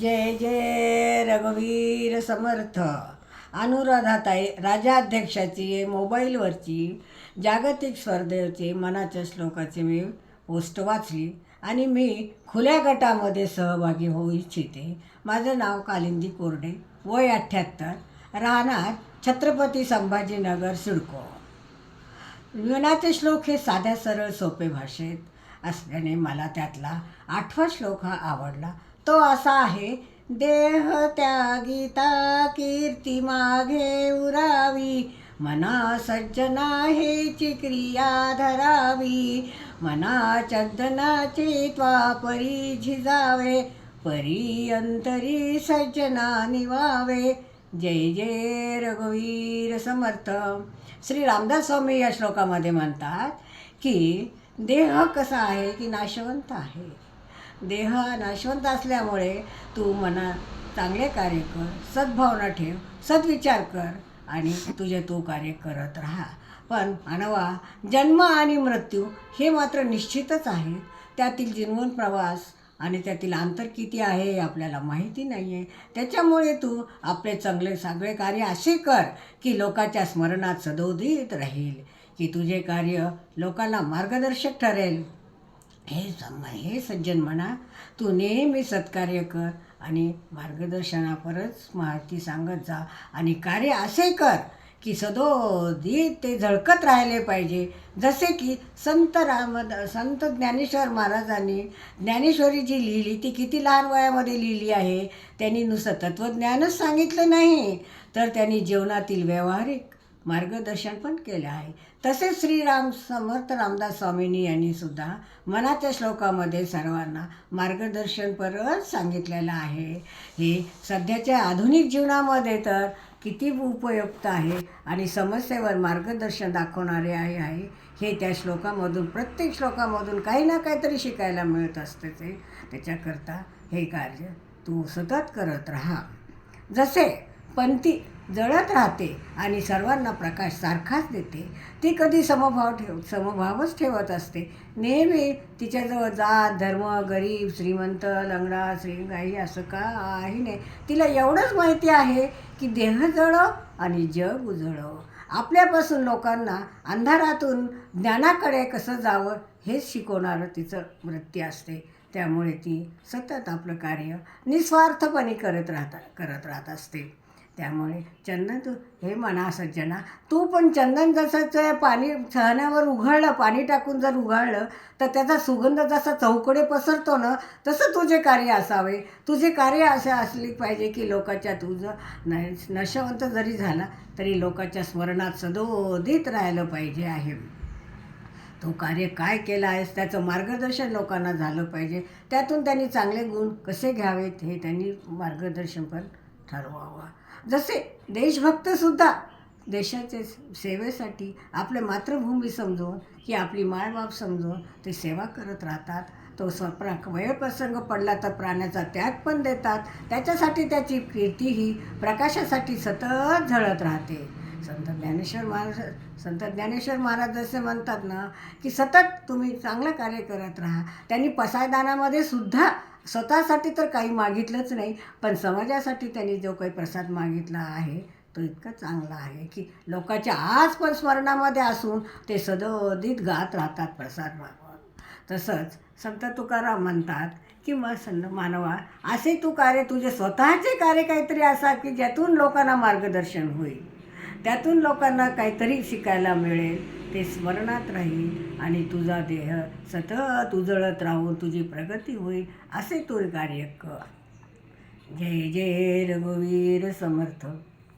जय जय रघुवीर समर्थ. अनुराधाताई राजाध्यक्षाची मोबाईलवरची जागतिक स्पर्धेची मनाच्या श्लोकाची मी पोस्ट वाचली आणि मी खुल्या गटामध्ये सहभागी होऊ इच्छिते. माझं नाव कालिंदी कोरडे वय अठ्ठ्याहत्तर राहणार छत्रपती संभाजीनगर सिडको. विनाचे श्लोक हे साध्या सरळ सोपे भाषेत असल्याने मला त्यातला आठवा श्लोक हा आवडला. तो असा आहे देह त्यागिता कीर्ती मागे उरावी मना सज्जना हेची क्रिया धरावी मना चंदनाचे त्वा परी झिजावे परी अंतरी सज्जना निवावे. जय जय रघुवीर समर्थ. श्री रामदास स्वामी या श्लोकामध्ये म्हणतात की देह कसा आहे की नाशवंत आहे? देह नाशवंत असल्यामुळे तू मना चांगले कार्य कर सद्भावना ठेव सद्विचार कर आणि तुझे तू कार्य करत राहा. पण मानवा जन्म आणि मृत्यू हे मात्र निश्चितच आहे त्यातील जीवन प्रवास आणि त्यातील अंतर किती आहे हे आपल्याला माहिती नाही आहे त्याच्यामुळे तू आपले चांगले सगळे कार्य असे कर की लोकांच्या स्मरणात सदोदित राहील की तुझे कार्य लोकांना मार्गदर्शक ठरेल. हे सम हे सज्जन म्हणा तू नेहमी सत्कार्य कर आणि मार्गदर्शनापरच माहिती सांगत जा आणि कार्य असे कर की सदोदी ते झळकत राहिले पाहिजे. जसे की संत राम संत ज्ञानेश्वर महाराजांनी ज्ञानेश्वरी जी लिहिली ती किती लहान वयामध्ये लिहिली आहे? त्यांनी नुसतं तत्त्वज्ञानच सांगितलं नाही. तर त्यांनी जीवनातील व्यावहारिक मार्गदर्शन पण केलं आहे. तसेच श्रीराम समर्थ रामदास स्वामींनी यांनी सुद्धा मनाच्या श्लोकामध्ये सर्वांना मार्गदर्शन परत सांगितलेलं आहे. हे सध्याच्या आधुनिक जीवनामध्ये तर किती उपयुक्त आहे आणि समस्येवर मार्गदर्शन दाखवणारे आहे आहे. हे त्या श्लोकामधून प्रत्येक श्लोकामधून काही ना काहीतरी शिकायला मिळत असते ते. त्याच्याकरता हे कार्य तू सतत करत राहा. जसे पंथी जळत राहते आणि सर्वांना प्रकाश सारखाच देते. ती कधी समभाव ठेव समभावच ठेवत असते. नेहमी तिच्याजवळ जात धर्म गरीब श्रीमंत लंगडा श्रीगाई असं काही नाही. तिला एवढंच माहिती आहे की देह जळो आणि जग उजळो. आपल्यापासून लोकांना अंधारातून ज्ञानाकडे कसं जावं हेच शिकवणारं तिचं वृत्ती असते. त्यामुळे ती सतत आपलं कार्य निस्वार्थपणे करत राहता करत राहत असते. त्यामुळे चंदन तू हे म्हणा सज्जना तू पण चंदन जसं पाणी सहण्यावर उघडलं पाणी टाकून जर उघडलं तर त्याचा सुगंध जसा चौकडे पसरतो ना तसं तुझे कार्य असावे. तुझे कार्य असे असली पाहिजे की लोकांच्या तुझं न नशवंत जरी झाला तरी लोकांच्या स्मरणात सदोदित राहिलं पाहिजे आहे. तो कार्य काय केलं आहेस त्याचं मार्गदर्शन लोकांना झालं पाहिजे. त्यातून त्यांनी चांगले गुण कसे घ्यावेत हे त्यांनी मार्गदर्शन पण ठरवावं. जसे देशभक्तसुद्धा देशाचे सेवेसाठी आपले मातृभूमी समजून की आपली मायबाप समजून ते सेवा करत राहतात. तो स्वप्रा वयप्रसंग पडला तर प्राण्याचा त्याग पण देतात. त्याच्यासाठी त्याची कीर्ती ही प्रकाशासाठी सतत झळत राहते. संत ज्ञानेश्वर महाराज संत ज्ञानेश्वर महाराज जसे म्हणतात ना की सतत तुम्ही चांगलं कार्य करत राहा. त्यांनी पसायदानामध्ये सुद्धा स्वतःसाठी तर काही मागितलंच नाही पण समाजासाठी त्यांनी जो काही प्रसाद मागितला आहे तो इतका चांगला आहे की लोकांच्या आज पण स्मरणामध्ये असून ते सदोदित गात राहतात प्रसाद मागवत. तसंच संत तुकाराम म्हणतात की मग संत मानवा असे तू कार्य तुझे स्वतःचे कार्य काहीतरी असा की ज्यातून लोकांना मार्गदर्शन होईल. त्यातून लोकांना काहीतरी शिकायला मिळेल. ते स्मरणात राहील आणि तुझा देह सतत उजळत राहून तुझी प्रगती होईल असे तू कार्य कर जय जय रघुवीर समर्थ.